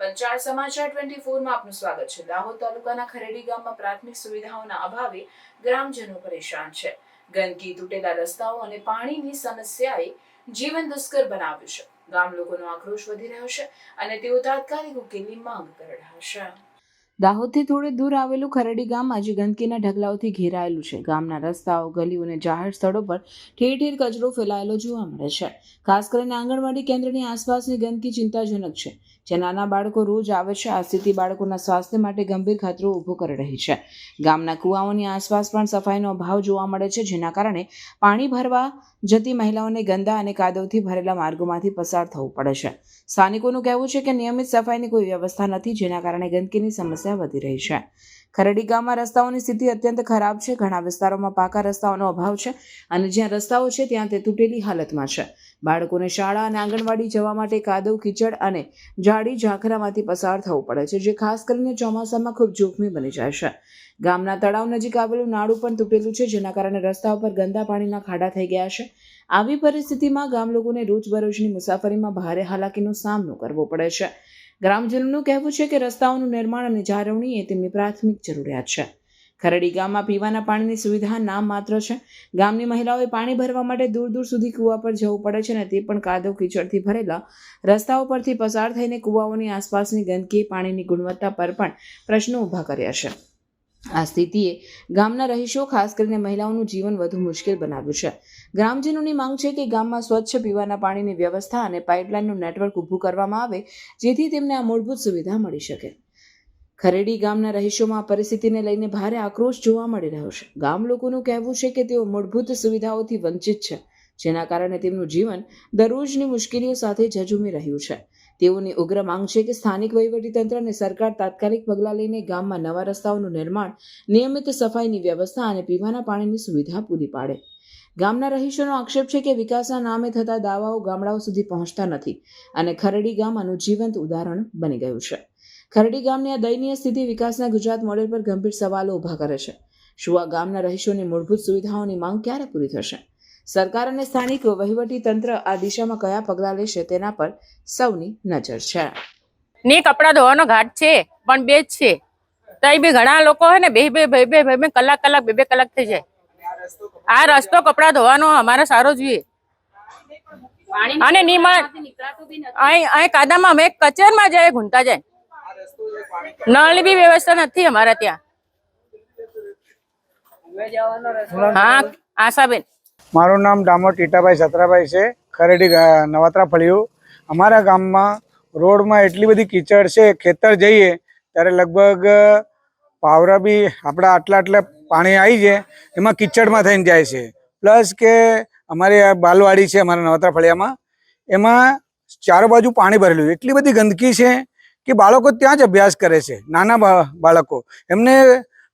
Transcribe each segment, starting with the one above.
પંચાળ સમાચાર ટ્વેન્ટી ફોરમાં આપનું સ્વાગત છે. દાહોદ તાલુકાના ખરેડી ગામમાં પ્રાથમિક સુવિધાઓના અભાવે ગ્રામજનો પરેશાન છે. ગંદકી, તૂટેલા રસ્તાઓ અને પાણીની સમસ્યાએ જીવન દુષ્કર બનાવ્યું છે. ગામ લોકોનો આક્રોશ વધી રહ્યો છે અને તેઓ તાત્કાલિક ઉકેલની માંગ કરી રહ્યા છે. દાહોદથી થોડે દૂર આવેલું ખરડી ગામ આજે ગંદકીના ઢગલાઓથી ઘેરાયેલું છે. ગામના રસ્તાઓ, ગલીઓ અને જાહેર સ્થળો પર ઠેર ઠેર કચરો ફેલાયેલો જોવા મળે છે. ખાસ કરીને આંગણવાડી કેન્દ્રની આસપાસની ગંદકી ચિંતાજનક છે. જે નાના બાળકો રોજ આવે છે, આ સ્થિતિ બાળકોના સ્વાસ્થ્ય માટે ગંભીર ખતરો ઊભો કરી રહી છે. ગામના કુવાઓની આસપાસ પણ સફાઈનો અભાવ જોવા મળે છે, જેના કારણે પાણી ભરવા જતી મહિલાઓને ગંદા અને કાદવથી ભરેલા માર્ગોમાંથી પસાર થવું પડે છે. સ્થાનિકોનું કહેવું છે કે નિયમિત સફાઈની કોઈ વ્યવસ્થા નથી, જેના કારણે ગંદકીની સમસ્યા વધી રહી છે. ખરડી ગામમાં રસ્તાઓની સ્થિતિ અત્યંત ખરાબ છે. ઘણા વિસ્તારોમાં પાકા રસ્તાઓનો અભાવ છે અને જ્યાં રસ્તાઓ છે ત્યાં તે તૂટેલી હાલતમાં છે. બાળકોને શાળા અને આંગણવાડી જવા માટે કાદવ, કીચડ અને જાડી ઝાંખરામાંથી પસાર થવું પડે છે, જે ખાસ કરીને ચોમાસામાં ખૂબ જોખમી બની જાય છે. ગામના તળાવ નજીક આવેલું નાળું પણ તૂટેલું છે, જેના કારણે રસ્તા ઉપર ગંદા પાણીના ખાડા થઈ ગયા છે. આવી પરિસ્થિતિમાં ગામ લોકોને રોજબરોજની મુસાફરીમાં ભારે હાલાકીનો સામનો કરવો પડે છે. ગ્રામજનોનું કહેવું છે કે રસ્તાઓનું નિર્માણ અને જાળવણી એ તેમની પ્રાથમિક જરૂરિયાત છે. ખરડી ગામમાં પીવાના પાણીની સુવિધા નામ માત્ર છે. ગામની મહિલાઓએ પાણી ભરવા માટે દૂર દૂર સુધી કૂવા પર જવું પડે છે અને તે પણ કાદવ કીચડથી ભરેલા રસ્તાઓ પરથી પસાર થઈને કૂવાઓની આસપાસની ગંદકી, પાણીની ગુણવત્તા પર પણ પ્રશ્નો ઊભા કર્યા છે. આ સ્થિતિએ ગામના રહીશો, ખાસ કરીને મહિલાઓનું જીવન વધુ મુશ્કેલ બનાવ્યું છે. ગ્રામજનોની માંગ છે કે ગામમાં સ્વચ્છ પીવાના પાણીની વ્યવસ્થા અને પાઇપલાઇનનું નેટવર્ક ઊભું કરવામાં આવે, જેથી તેમને આ મૂળભૂત સુવિધા મળી શકે. ખરેડી ગામના રહીશોમાં પરિસ્થિતિને લઈને ભારે આક્રોશ જોવા મળી રહ્યો છે. ગામ લોકોનું કહેવું છે કે તેઓ મૂળભૂત સુવિધાઓથી વંચિત છે. જેના કારણે તેમનું જીવન દરરોજની મુશ્કેલીઓ સાથે ઝઝૂમી રહ્યું છે. તેઓની ઉગ્ર માંગ છે કે સ્થાનિક વહીવટીતંત્ર અને સરકાર તાત્કાલિક પગલાં લઈને ગામમાં નવા રસ્તાઓનું નિર્માણ, નિયમિત સફાઈની વ્યવસ્થા અને પીવાના પાણીની સુવિધા પૂરી પાડે. ગામના રહીશોનો આક્ષેપ છે કે વિકાસના નામે થતા દાવાઓ ગામડાઓ સુધી પહોંચતા નથી અને ખરડી ગામ આનું જીવંત ઉદાહરણ બની ગયું છે. ખરડી ગામની આ દયનીય સ્થિતિ વિકાસના ગુજરાત મોડેલ પર ગંભીર સવાલો ઊભા કરે છે. શું આ ગામના રહીશોની મૂળભૂત સુવિધાઓની માંગ ક્યારે પૂરી થશે? સરકાર અને સ્થાનિક વહીવટી તંત્ર આ દિશામાં કયા પગલાં લેશે તેના પર સૌની નજર છે. ને કપડા ધોવાનો ઘાટ છે પણ બે જ છે. ત્યાં બી ઘણા લોકો હોય ને બે બે બે બે બે બે કલાક કલાક બે બે કલાક થઈ જાય. આ રસ્તો કપડા ધોવાનો અમારે સારો જોઈએ. અને નીમાં અહીં અહીં કાદામાં અમે કચેરમાં જાય ઘૂંટા જાય. નળની બી વ્યવસ્થા નથી અમારે ત્યાં. હા આશાબેન. મારું નામ ડામોર ટીટાભાઈ સત્રાભાઈ છે, ખરેડી નવાત્રા ફળિયું. અમારા ગામમાં રોડમાં એટલી બધી કીચડ છે, ખેતર જઈએ ત્યારે લગભગ પાવરા બી આપણા આટલા આટલા પાણી આવી જાય, એમાં કીચડમાં થઈને જાય છે. પ્લસ કે અમારી બાલવાડી છે, અમારા નવાત્રા ફળિયામાં, એમાં ચારો બાજુ પાણી ભરેલું એટલી બધી ગંદકી છે કે બાળકો ત્યાં જ અભ્યાસ કરે છે, નાના બાળકો. એમને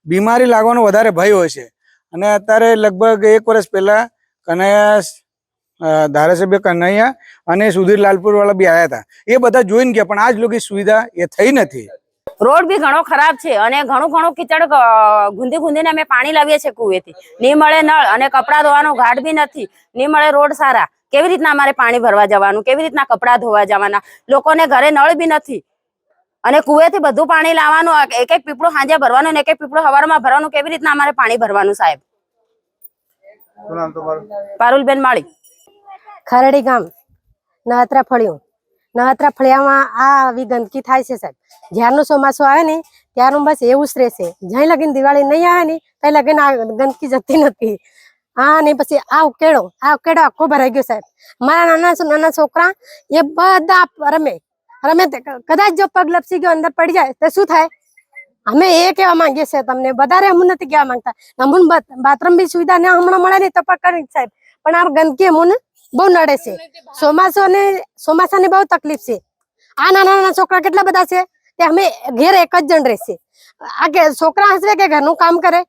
બીમારી લાગવાનો વધારે ભય હોય છે. અને અત્યારે લગભગ એક વર્ષ પહેલા કનૈયા ધારાસભ્ય કનૈયા અને સુધીર લાલપુર વાળા બી આવ્યા હતા. એ બધા જોઈને ગયા, પણ આજ લોકો સુવિધા એ થઈ નથી. રોડ બી ઘણો ખરાબ છે અને ઘણું ઘણું કીચડ ગુંદી ગુંદીને અમે પાણી લાવીએ છીએ કુવેથી નહીં મળે નળ અને કપડા ધોવાનો ઘાટ બી નથી. નહીં મળે રોડ સારા. કેવી રીતના અમારે પાણી ભરવા જવાનું? કેવી રીતના કપડા ધોવા જવાના? લોકોને ઘરે નળ બી નથી. અને કુવેથી બધું પાણી લાવવાનું, એક એક પીપળું સાંજે ભરવાનું ને એક એક પીપળું સવારમાં ભરવાનું, કેવી રીતના અમારે પાણી ભરવાનું સાહેબ? પારુલબેન માળી. ખરડી ગામ. નહત્રા ફળિયું. નહત્રા ફળિયામાં આ આવી ગંદકી થાય છે સાહેબ. જ્યારનું ચોમાસું આવે ને ત્યારનું બસ એવું જ રહેશે. જ્યાં લગીને દિવાળી નહીં આવે ને ત્યાં લગીને આ ગંદકી જતી નથી. હા ને પછી આ ઉકેડો. આ ઉકેડો આખો ભરાઈ ગયો સાહેબ. મારા નાના નાના છોકરા એ બધા રમે. રમે કદાચ જો પગ લપસી ગયો અંદર પડી જાય તો શું થાય? અમે એ કહેવા માંગીએ છીએ તમને વધારે અમને નથી કહેવા માંગતા. અમુન બાથરૂમ બી સુવિધા ને હમણાં મળે ને તો પકડી સાહેબ. પણ આ ગંદકી અમુન બહુ નડે છે. ચોમાસું ને ચોમાસાની બહુ તકલીફ છે. આ નાના નાના છોકરા કેટલા બધા છે? તે અમે ઘેર એક જ જણ રહેશે આ કે છોકરા હશે કે ઘરનું કામ કરે?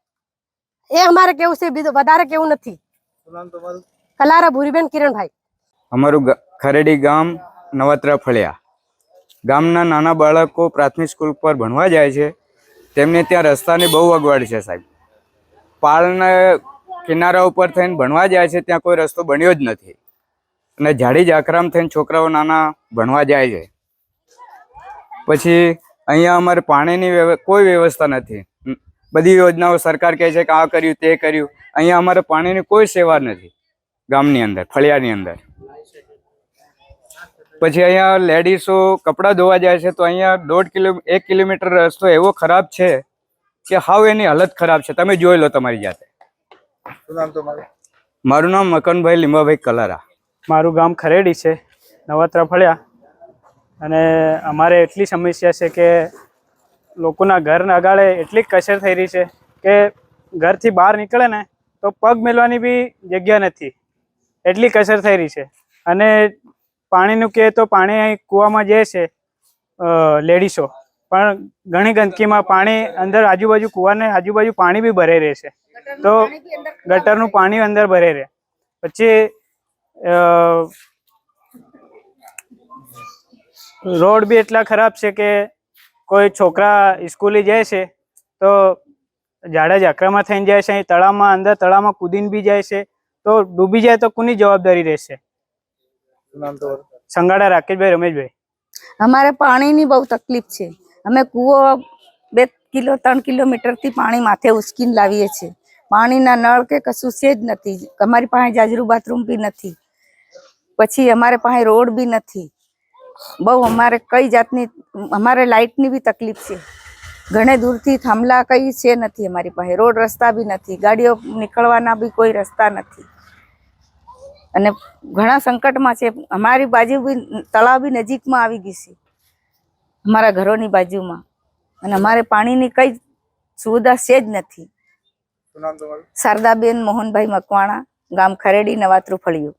એ અમારે કેવું છે? બીજું વધારે કેવું નથી. કલારા ભૂરીબેન કિરણભાઈ. અમારું ખરેડી ગામ નવત્રા ફળિયા. ગામના નાના બાળકો પ્રાથમિક સ્કૂલ પર ભણવા જાય છે. તેમને ત્યાં રસ્તાની બહુ અગવડ છે સાહેબ. પાળના કિનારા ઉપર થઈને ભણવા જાય છે ત્યાં કોઈ રસ્તો બન્યો જ નથી. અને જાડી ઝાખરામ થઈને છોકરાઓ નાના ભણવા જાય છે. પછી અહીંયા અમારે પાણીની કોઈ વ્યવસ્થા નથી. બધી યોજનાઓ સરકાર કહે છે કે આ કર્યું, તે કર્યું. અહીંયા અમારે પાણીની કોઈ સેવા નથી ગામની અંદર, ફળિયાની અંદર. પછી અહીંયા લેડીઝો કપડાં ધોવા જાય છે તો અહીંયા દોઢ કિલો એક કિલોમીટર રસ્તો એવો ખરાબ છે કે હાવ એની હાલત ખરાબ છે. તમે જોઈ લો તમારી જાતે. મારું નામ મકનભાઈ લીંબાભાઈ કલારા. મારું ગામ ખરેડી છે નવાત્રા ફળ્યા. અને અમારે એટલી સમસ્યા છે કે લોકોના ઘર અગાડે એટલી કસર થઈ રહી છે કે ઘરથી બહાર નીકળે ને તો પગ મેલવાની બી જગ્યા નથી. એટલી કસર થઈ રહી છે. અને પાણીનું કહે તો પાણી કૂવામાં જાય છે લેડીસો. પણ ઘણી ગંદકીમાં પાણી અંદર આજુબાજુ કૂવાને આજુબાજુ પાણી બી ભરાઈ રહે છે. તો ગટરનું પાણી અંદર ભરાઈ રહે. પછી રોડ બી એટલા ખરાબ છે કે કોઈ છોકરા સ્કૂલે જાય છે, તો ઝાડા ઝાકરામાં થઈને જાય છે, અહીં તળાવમાં, અંદર તળાવમાં કૂદીને બી જાય છે, તો ડૂબી જાય તો કોની જવાબદારી રહેશે? સંગાડા રાકેશભાઈ, રમેશભાઈ? અમારે પાણીની બહુ તકલીફ છે. અમે કૂવો બે કિલો, ત્રણ કિલોમીટરથી પાણી માથે ઉચકીને લાવીએ છીએ. પાણીના નળ કે કશું છે જ નથી. અમારી પાસે જાજરું બાથરૂમ બી નથી. પછી અમારે પાસે રોડ બી નથી. બહુ અમારે કઈ જાતની, અમારે લાઇટની બી તકલીફ છે. ઘણે દૂરથી થાંભલા કઈ છે નથી અમારી પાસે. રોડ રસ્તા બી નથી. ગાડીઓ નીકળવાના બી કોઈ રસ્તા નથી. અને ઘણા સંકટમાં છે. અમારી બાજુ બી તળાવ બી નજીકમાં આવી ગઈ છે. અમારા ઘરોની બાજુમાં. અને અમારે પાણીની કઈ સુવિધા છે જ નથી. શારદાબેન મોહનભાઈ મકવાણા ગામ ખરેડી નવા ફળિયું.